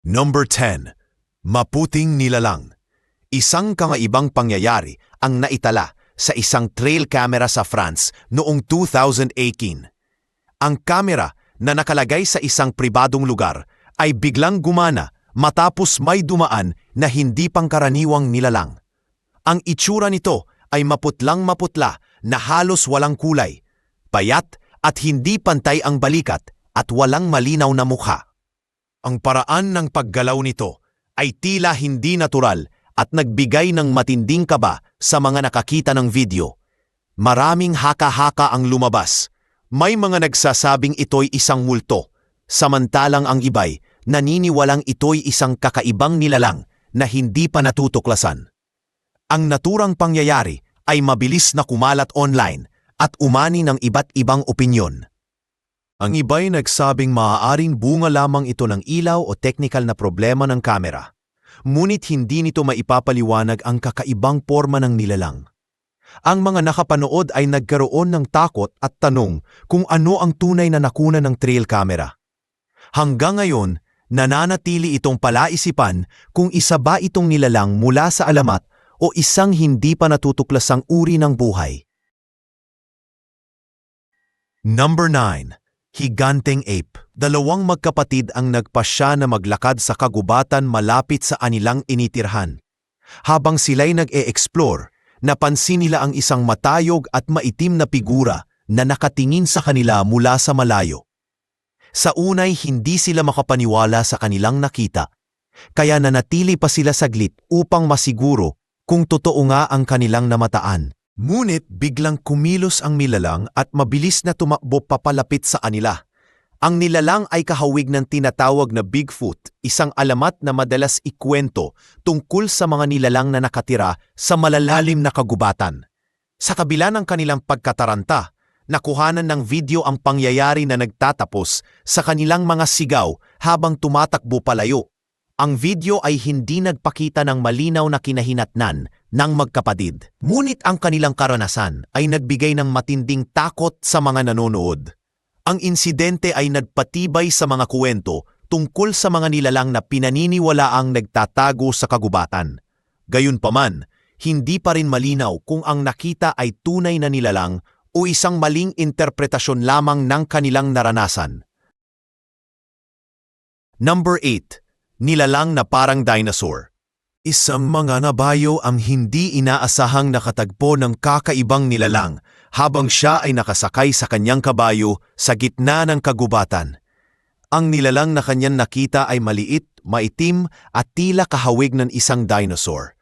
Number 10. Maputing nilalang. Isang kamaibang pangyayari ang naitala sa isang trail camera sa France noong 2018. Ang kamera na nakalagay sa isang pribadong lugar ay biglang gumana matapos may dumaan na hindi pangkaraniwang nilalang. Ang itsura nito ay maputlang maputla na halos walang kulay, payat at hindi pantay ang balikat at walang malinaw na mukha. Ang paraan ng paggalaw nito ay tila hindi natural at nagbigay ng matinding kaba sa mga nakakita ng video. Maraming haka-haka ang lumabas. May mga nagsasabing ito'y isang multo, samantalang ang iba'y naniniwalang ito'y isang kakaibang nilalang na hindi pa natutuklasan. Ang naturang pangyayari ay mabilis na kumalat online at umani ng iba't ibang opinyon. Ang iba'y nagsabing maaaring bunga lamang ito ng ilaw o technical na problema ng kamera. Ngunit hindi nito maipapaliwanag ang kakaibang forma ng nilalang. Ang mga nakapanood ay nagkaroon ng takot at tanong kung ano ang tunay na nakuna ng trail camera. Hanggang ngayon, nananatili itong palaisipan kung isa ba itong nilalang mula sa alamat o isang hindi pa natutuklasang uri ng buhay. Number 9. Higanteng Ape. Dalawang magkapatid ang nagpasya na maglakad sa kagubatan malapit sa anilang initirhan. Habang sila'y nag-e-explore, napansin nila ang isang matayog at maitim na figura na nakatingin sa kanila mula sa malayo. Sa unay hindi sila makapaniwala sa kanilang nakita, kaya nanatili pa sila saglit upang masiguro kung totoo nga ang kanilang namataan. Ngunit biglang kumilos ang nilalang at mabilis na tumakbo papalapit sa kanila. Ang nilalang ay kahawig ng tinatawag na Bigfoot, isang alamat na madalas ikwento tungkol sa mga nilalang na nakatira sa malalalim na kagubatan. Sa kabila ng kanilang pagkataranta, nakuhanan ng video ang pangyayari na nagtatapos sa kanilang mga sigaw habang tumatakbo palayo. Ang video ay hindi nagpakita ng malinaw na kinahinatnan ng magkapatid. Ngunit ang kanilang karanasan ay nagbigay ng matinding takot sa mga nanonood. Ang insidente ay nagpatibay sa mga kuwento tungkol sa mga nilalang na pinaniniwala ang nagtatago sa kagubatan. Gayunpaman, hindi pa rin malinaw kung ang nakita ay tunay na nilalang o isang maling interpretasyon lamang ng kanilang naranasan. Number 8. Nilalang na parang dinosaur. Isang mga nabayo ang hindi inaasahang nakatagpo ng kakaibang nilalang habang siya ay nakasakay sa kanyang kabayo sa gitna ng kagubatan. Ang nilalang na kanyang nakita ay maliit, maitim at tila kahawig ng isang dinosaur.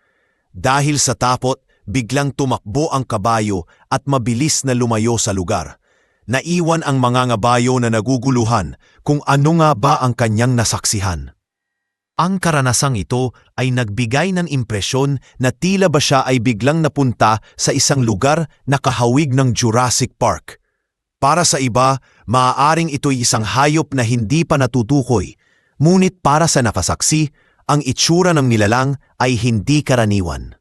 Dahil sa tapot, biglang tumakbo ang kabayo at mabilis na lumayo sa lugar. Naiwan ang mga ngabayo na naguguluhan kung ano nga ba ang kanyang nasaksihan. Ang karanasang ito ay nagbigay ng impresyon na tila ba siya ay biglang napunta sa isang lugar na kahawig ng Jurassic Park. Para sa iba, maaaring ito'y isang hayop na hindi pa natutukoy, ngunit para sa nakasaksi, ang itsura ng nilalang ay hindi karaniwan.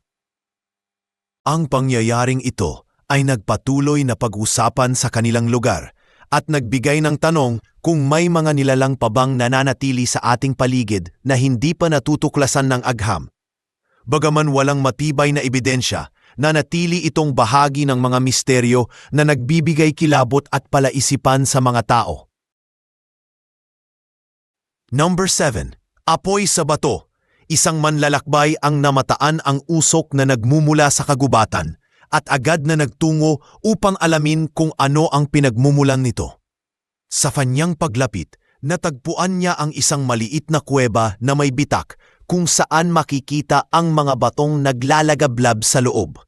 Ang pangyayaring ito ay nagpatuloy na pag-usapan sa kanilang lugar at nagbigay ng tanong kung may mga nilalang pa bang nananatili sa ating paligid na hindi pa natutuklasan ng agham. Bagaman walang matibay na ebidensya, nanatili itong bahagi ng mga misteryo na nagbibigay kilabot at palaisipan sa mga tao. Number 7. Apoy sa bato. Isang manlalakbay ang namataan ang usok na nagmumula sa kagubatan at agad na nagtungo upang alamin kung ano ang pinagmumulan nito. Sa kanyang paglapit, natagpuan niya ang isang maliit na kuweba na may bitak kung saan makikita ang mga batong naglalagablab sa loob.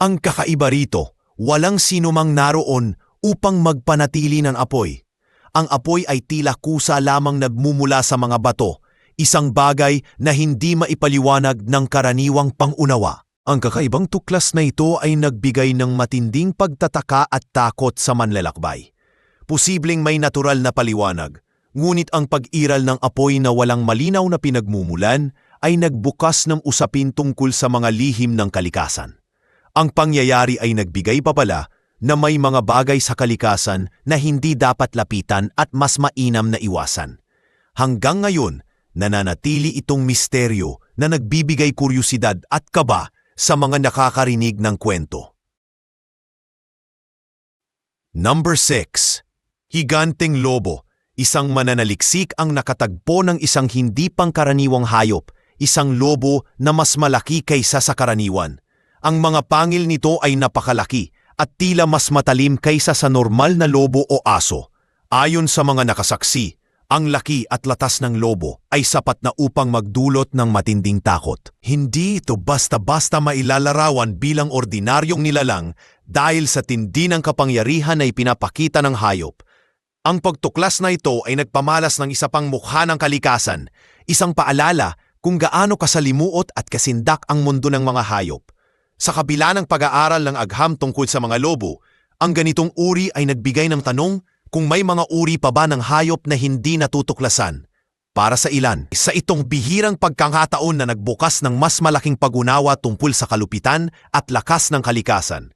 Ang kakaiba rito, walang sinumang naroon upang magpanatili ng apoy. Ang apoy ay tila kusa lamang nagmumula sa mga bato, isang bagay na hindi maipaliwanag ng karaniwang pangunawa. Ang kakaibang tuklas na ito ay nagbigay ng matinding pagtataka at takot sa manlalakbay. Posibleng may natural na paliwanag, ngunit ang pag-iral ng apoy na walang malinaw na pinagmumulan ay nagbukas ng usapin tungkol sa mga lihim ng kalikasan. Ang pangyayari ay nagbigay papala na may mga bagay sa kalikasan na hindi dapat lapitan at mas mainam na iwasan. Hanggang ngayon, nananatili itong misteryo na nagbibigay kuryusidad at kaba sa mga nakakarinig ng kwento. Number 6. Higanteng Lobo. Isang mananaliksik ang nakatagpo ng isang hindi pangkaraniwang hayop, isang lobo na mas malaki kaysa sa karaniwan. Ang mga pangil nito ay napakalaki at tila mas matalim kaysa sa normal na lobo o aso. Ayon sa mga nakasaksi, ang laki at latas ng lobo ay sapat na upang magdulot ng matinding takot. Hindi ito basta-basta mailalarawan bilang ordinaryong nilalang dahil sa tindi ng kapangyarihan na ipinapakita ng hayop. Ang pagtuklas na ito ay nagpamalas ng isa pang mukha ng kalikasan, isang paalala kung gaano kasalimuot at kasindak ang mundo ng mga hayop. Sa kabila ng pag-aaral ng agham tungkol sa mga lobo, ang ganitong uri ay nagbigay ng tanong kung may mga uri pa ba ng hayop na hindi natutuklasan. Para sa ilan, sa itong bihirang pagkakataon na nagbukas ng mas malaking pag-unawa tungkol sa kalupitan at lakas ng kalikasan.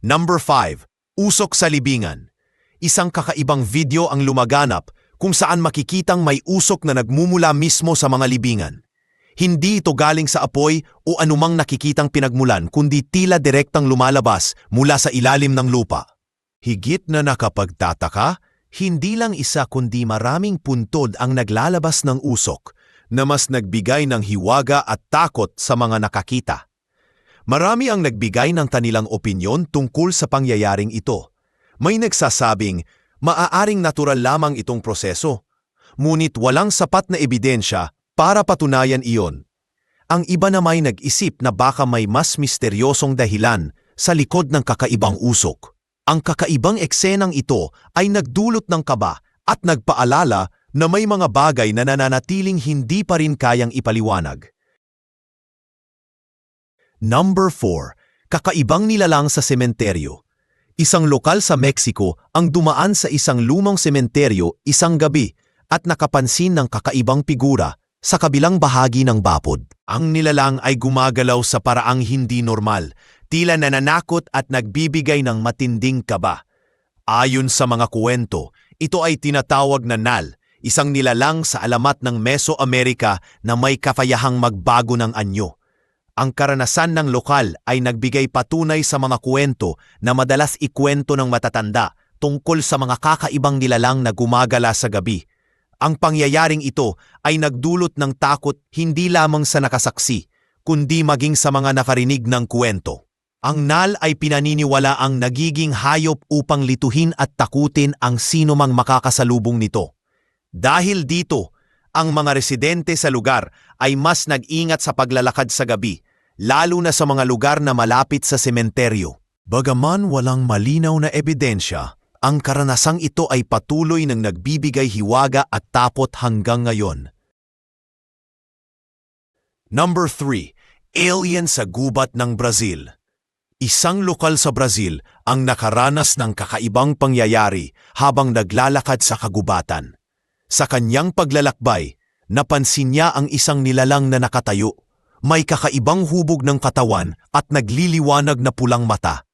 Number 5. Usok sa libingan. Isang kakaibang video ang lumaganap kung saan makikitang may usok na nagmumula mismo sa mga libingan. Hindi ito galing sa apoy o anumang nakikitang pinagmulan kundi tila direktang lumalabas mula sa ilalim ng lupa. Higit na nakapagtataka, hindi lang isa kundi maraming puntod ang naglalabas ng usok na mas nagbigay ng hiwaga at takot sa mga nakakita. Marami ang nagbigay ng kanilang opinyon tungkol sa pangyayaring ito. May nagsasabing, maaaring natural lamang itong proseso, ngunit walang sapat na ebidensya para patunayan iyon. Ang iba na may nag-isip na baka may mas misteryosong dahilan sa likod ng kakaibang usok. Ang kakaibang eksenang ito ay nagdulot ng kaba at nagpaalala na may mga bagay na nananatiling hindi pa rin kayang ipaliwanag. Number 4. Kakaibang nilalang sa sementeryo. Isang lokal sa Mexico ang dumaan sa isang lumang sementeryo isang gabi at nakapansin ng kakaibang figura sa kabilang bahagi ng bapod. Ang nilalang ay gumagalaw sa paraang hindi normal, tila nananakot at nagbibigay ng matinding kaba. Ayon sa mga kuwento, ito ay tinatawag na Nal, isang nilalang sa alamat ng Mesoamerica na may kafayahang magbago ng anyo. Ang karanasan ng lokal ay nagbigay patunay sa mga kuwento na madalas ikwento ng matatanda tungkol sa mga kakaibang nilalang na gumagala sa gabi. Ang pangyayaring ito ay nagdulot ng takot hindi lamang sa nakasaksi, kundi maging sa mga nakarinig ng kuwento. Ang nal ay pinaniniwala ang nagiging hayop upang lituhin at takutin ang sino mang makakasalubong nito. Dahil dito, ang mga residente sa lugar ay mas nag-ingat sa paglalakad sa gabi, lalo na sa mga lugar na malapit sa sementeryo. Bagaman walang malinaw na ebidensya, ang karanasang ito ay patuloy ng nagbibigay hiwaga at tapot hanggang ngayon. Number 3. Alien sa gubat ng Brazil. Isang lokal sa Brazil ang nakaranas ng kakaibang pangyayari habang naglalakad sa kagubatan. Sa kanyang paglalakbay, napansin niya ang isang nilalang na nakatayo. May kakaibang hubog ng katawan at nagliliwanag na pulang mata.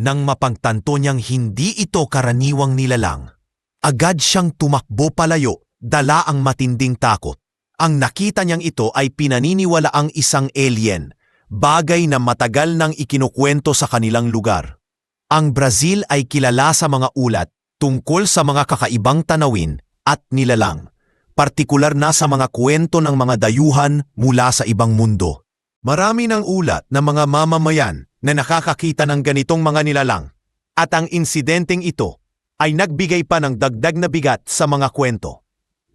Nang mapagtanto niyang hindi ito karaniwang nilalang, agad siyang tumakbo palayo, dala ang matinding takot. Ang nakita niyang ito ay pinaniniwala ang isang alien, bagay na matagal nang ikinukwento sa kanilang lugar. Ang Brazil ay kilala sa mga ulat tungkol sa mga kakaibang tanawin at nilalang, partikular na sa mga kwento ng mga dayuhan mula sa ibang mundo. Marami ng ulat ng mga mamamayan na nakakakita ng ganitong mga nilalang at ang insidenteng ito ay nagbigay pa ng dagdag na bigat sa mga kwento.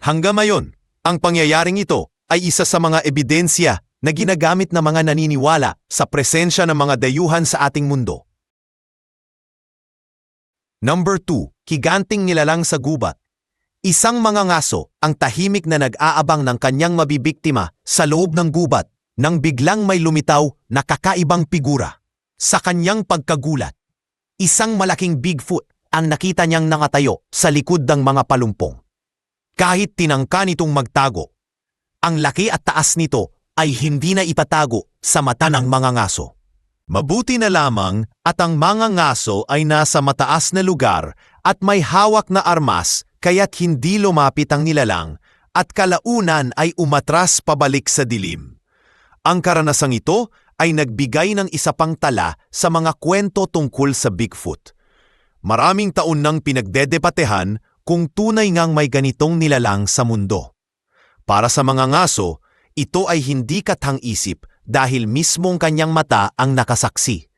Hanggang ngayon, ang pangyayaring ito ay isa sa mga ebidensya na ginagamit ng mga naniniwala sa presensya ng mga dayuhan sa ating mundo. Number 2. Kiganting nilalang sa gubat. Isang mga ngaso ang tahimik na nag-aabang ng kanyang mabibiktima sa loob ng gubat nang biglang may lumitaw na kakaibang figura. Sa kanyang pagkagulat, isang malaking Bigfoot ang nakita niyang nakatayo sa likod ng mga palumpong. Kahit tinangka nitong magtago, ang laki at taas nito ay hindi na ipatago sa mata ng mga ngaso. Mabuti na lamang at ang mga ngaso ay nasa mataas na lugar at may hawak na armas kaya't hindi lumapit ang nilalang at kalaunan ay umatras pabalik sa dilim. Ang karanasang ito ay nagbigay ng isa pang tala sa mga kwento tungkol sa Bigfoot. Maraming taon nang pinagdedebatehan kung tunay ngang may ganitong nilalang sa mundo. Para sa mga ngaso, ito ay hindi katang-isip dahil mismong kanyang mata ang nakasaksi.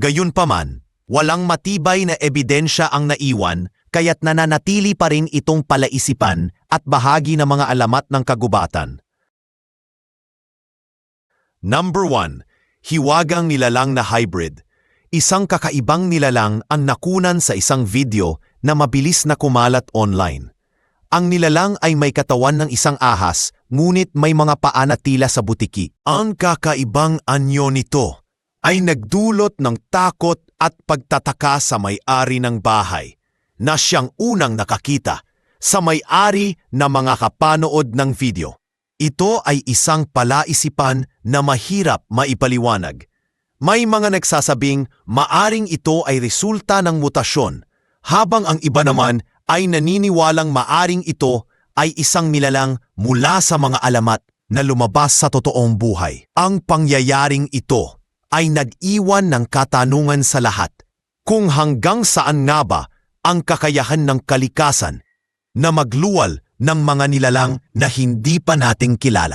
Gayunpaman, walang matibay na ebidensya ang naiwan kaya't nananatili pa rin itong palaisipan at bahagi ng mga alamat ng kagubatan. Number 1. Hiwagang nilalang na hybrid. Isang kakaibang nilalang ang nakunan sa isang video na mabilis na kumalat online. Ang nilalang ay may katawan ng isang ahas, ngunit may mga paa na tila sa butiki. Ang kakaibang anyo nito ay nagdulot ng takot at pagtataka sa may-ari ng bahay na siyang unang nakakita sa may-ari na mga kapanood ng video. Ito ay isang palaisipan na mahirap maipaliwanag. May mga nagsasabing maaring ito ay resulta ng mutasyon, habang ang iba naman ay naniniwalang maaring ito ay isang nilalang mula sa mga alamat na lumabas sa totoong buhay. Ang pangyayaring ito ay nag-iwan ng katanungan sa lahat kung hanggang saan nga ba ang kakayahan ng kalikasan na magluwal ng mga nilalang na hindi pa nating kilala.